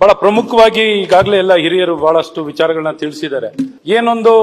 ಬಹಳ ಪ್ರಮುಖವಾಗಿ ಈಗಾಗಲೇ ಎಲ್ಲ ಹಿರಿಯರು ಬಹಳಷ್ಟು ವಿಚಾರಗಳನ್ನ ತಿಳಿಸಿದ್ದಾರೆ. ಏನೊಂದು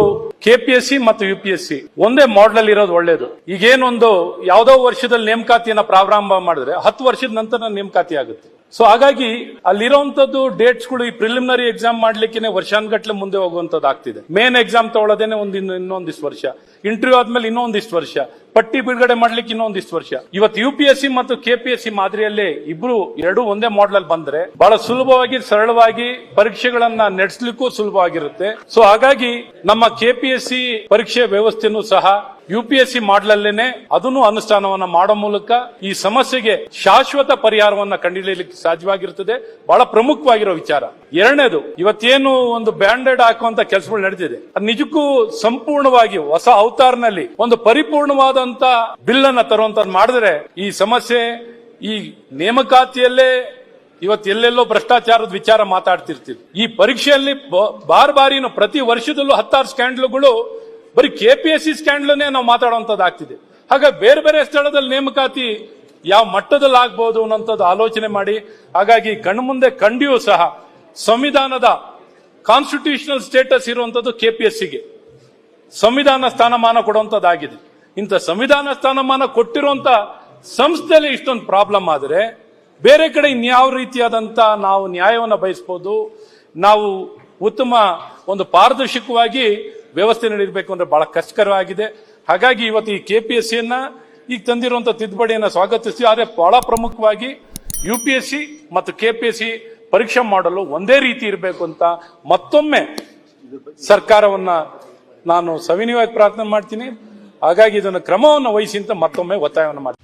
ಕೆಪಿಎಸ್ಸಿ ಮತ್ತು ಯು ಪಿ ಎಸ್ ಸಿ ಒಂದೇ ಮಾಡಲ್ ಇರೋದು ಒಳ್ಳೇದು. ಈಗೇನೊಂದು ಯಾವುದೋ ವರ್ಷದಲ್ಲಿ ನೇಮಕಾತಿಯನ್ನ ಪ್ರಾರಂಭ ಮಾಡಿದ್ರೆ ಹತ್ತು ವರ್ಷದ ನಂತರ ನೇಮಕಾತಿ ಆಗುತ್ತೆ. ಸೊ ಹಾಗಾಗಿ ಅಲ್ಲಿರುವಂತದ್ದು ಡೇಟ್ಸ್ಗಳು ಈ ಪ್ರಿಲಿಮಿನರಿ ಎಕ್ಸಾಮ್ ಮಾಡ್ಲಿಕ್ಕೆ ವರ್ಷಾನ್ಗಟ್ಲೆ ಮುಂದೆ ಹೋಗುವಂತದ್ದು ಆಗ್ತಿದೆ. ಮೇನ್ ಎಕ್ಸಾಮ್ ತಗೊಳ್ಳೋದೇನೆ ಒಂದು ಇನ್ನು, ಇನ್ನೊಂದಿಷ್ಟು ವರ್ಷ. ಇಂಟರ್ವ್ಯೂ ಆದ್ಮೇಲೆ ಇನ್ನೊಂದಿಷ್ಟು ವರ್ಷ. ಪಟ್ಟಿ ಬಿಡುಗಡೆ ಮಾಡ್ಲಿಕ್ಕೆ ಇನ್ನೊಂದಿಷ್ಟು ವರ್ಷ. ಇವತ್ತು ಯು ಪಿ ಎಸ್ ಸಿ ಮತ್ತು ಕೆಪಿಎಸ್ಸಿ ಮಾದರಿಯಲ್ಲಿ ಇಬ್ರು ಎರಡು ಒಂದೇ ಮಾಡಲ್ ಅಲ್ಲಿ ಬಂದ್ರೆ ಬಹಳ ಸುಲಭವಾಗಿ, ಸರಳವಾಗಿ ಪರೀಕ್ಷೆಗಳನ್ನ ನಡೆಸಲಿಕ್ಕೂ ಸುಲಭವಾಗಿರುತ್ತೆ. ಸೊ ಹಾಗಾಗಿ ನಮ್ಮ ಕೆಪಿಎಸ್ಸಿ ಪರೀಕ್ಷೆ ವ್ಯವಸ್ಥೆನೂ ಸಹ ಯು ಪಿ ಎಸ್ ಸಿ ಮಾಡಲಲ್ಲೇನೆ ಅದನ್ನು ಅನುಷ್ಠಾನವನ್ನ ಮಾಡೋ ಮೂಲಕ ಈ ಸಮಸ್ಯೆಗೆ ಶಾಶ್ವತ ಪರಿಹಾರವನ್ನ ಕಂಡುಹಿಡಿಯಲಿಕ್ಕೆ ಸಾಧ್ಯವಾಗಿರುತ್ತದೆ. ಬಹಳ ಪ್ರಮುಖವಾಗಿರೋ ವಿಚಾರ. ಎರಡನೇದು, ಇವತ್ತೇನು ಒಂದು ಬ್ಯಾಂಡೆಡ್ ಹಾಕುವಂತ ಕೆಲಸಗಳು ನಡೆದಿದೆ ನಿಜಕ್ಕೂ ಸಂಪೂರ್ಣವಾಗಿ ಹೊಸ ಅವತಾರನಲ್ಲಿ ಒಂದು ಪರಿಪೂರ್ಣವಾದಂತ ಬಿಲ್ ಅನ್ನ ತರುವಂತ ಮಾಡಿದ್ರೆ ಈ ಸಮಸ್ಯೆ ಈ ನೇಮಕಾತಿಯಲ್ಲೇ ಇವತ್ತು ಎಲ್ಲೆಲ್ಲೋ ಭ್ರಷ್ಟಾಚಾರದ ವಿಚಾರ ಮಾತಾಡ್ತಿರ್ತೀವಿ. ಈ ಪರೀಕ್ಷೆಯಲ್ಲಿ ಬಾರ್ ಬಾರಿನ ಪ್ರತಿ ವರ್ಷದಲ್ಲೂ ಹತ್ತಾರು ಸ್ಕ್ಯಾಂಡ್ಲುಗಳು ಬರೀ ಕೆ ಪಿ ಸ್ಕ್ಯಾಂಡ್ಲನ್ನೇ ನಾವು ಮಾತಾಡುವಂಥದ್ದಾಗ್ತಿದೆ. ಹಾಗಾಗಿ ಬೇರೆ ಬೇರೆ ಸ್ಥಳದಲ್ಲಿ ನೇಮಕಾತಿ ಯಾವ ಮಟ್ಟದಲ್ಲಿ ಆಗ್ಬಹುದು ಅನ್ನೋಂಥದ್ದು ಆಲೋಚನೆ ಮಾಡಿ, ಹಾಗಾಗಿ ಕಣ್ಮುಂದೆ ಕಂಡಿಯೂ ಸಹ ಸಂವಿಧಾನದ ಕಾನ್ಸ್ಟಿಟ್ಯೂಷನಲ್ ಸ್ಟೇಟಸ್ ಇರುವಂತದ್ದು ಸಿಗೆ ಸಂವಿಧಾನ ಸ್ಥಾನಮಾನ ಕೊಡುವಂಥದ್ದಾಗಿದೆ. ಇಂಥ ಸಂವಿಧಾನ ಸ್ಥಾನಮಾನ ಕೊಟ್ಟಿರುವಂತ ಸಂಸ್ಥೆಯಲ್ಲಿ ಇಷ್ಟೊಂದು ಪ್ರಾಬ್ಲಮ್ ಆದರೆ ಬೇರೆ ಕಡೆ ಇನ್ಯಾವ ರೀತಿಯಾದಂಥ ನಾವು ನ್ಯಾಯವನ್ನು ಬಯಸ್ಬೋದು, ನಾವು ಉತ್ತಮ ಒಂದು ಪಾರದರ್ಶಕವಾಗಿ ವ್ಯವಸ್ಥೆ ನಡೀಬೇಕು ಅಂದರೆ ಬಹಳ ಕಷ್ಟಕರವಾಗಿದೆ. ಹಾಗಾಗಿ ಇವತ್ತು ಈ ಕೆ ಪಿ ಎಸ್ ಸಿಯನ್ನು ಈಗ ತಂದಿರುವಂಥ ತಿದ್ದುಪಡಿಯನ್ನು ಸ್ವಾಗತಿಸಿ, ಆದರೆ ಬಹಳ ಪ್ರಮುಖವಾಗಿ ಯು ಪಿ ಎಸ್ ಸಿ ಮತ್ತು ಕೆ ಪಿ ಎಸ್ ಸಿ ಪರೀಕ್ಷೆ ಮಾಡಲು ಒಂದೇ ರೀತಿ ಇರಬೇಕು ಅಂತ ಮತ್ತೊಮ್ಮೆ ಸರ್ಕಾರವನ್ನ ನಾನು ಸವಿನಯವಾಗಿ ಪ್ರಾರ್ಥನೆ ಮಾಡ್ತೀನಿ. ಹಾಗಾಗಿ ಇದನ್ನು ಕ್ರಮವನ್ನು ವಹಿಸಿ ಅಂತ ಮತ್ತೊಮ್ಮೆ ಒತ್ತಾಯವನ್ನು ಮಾಡ್ತೀನಿ.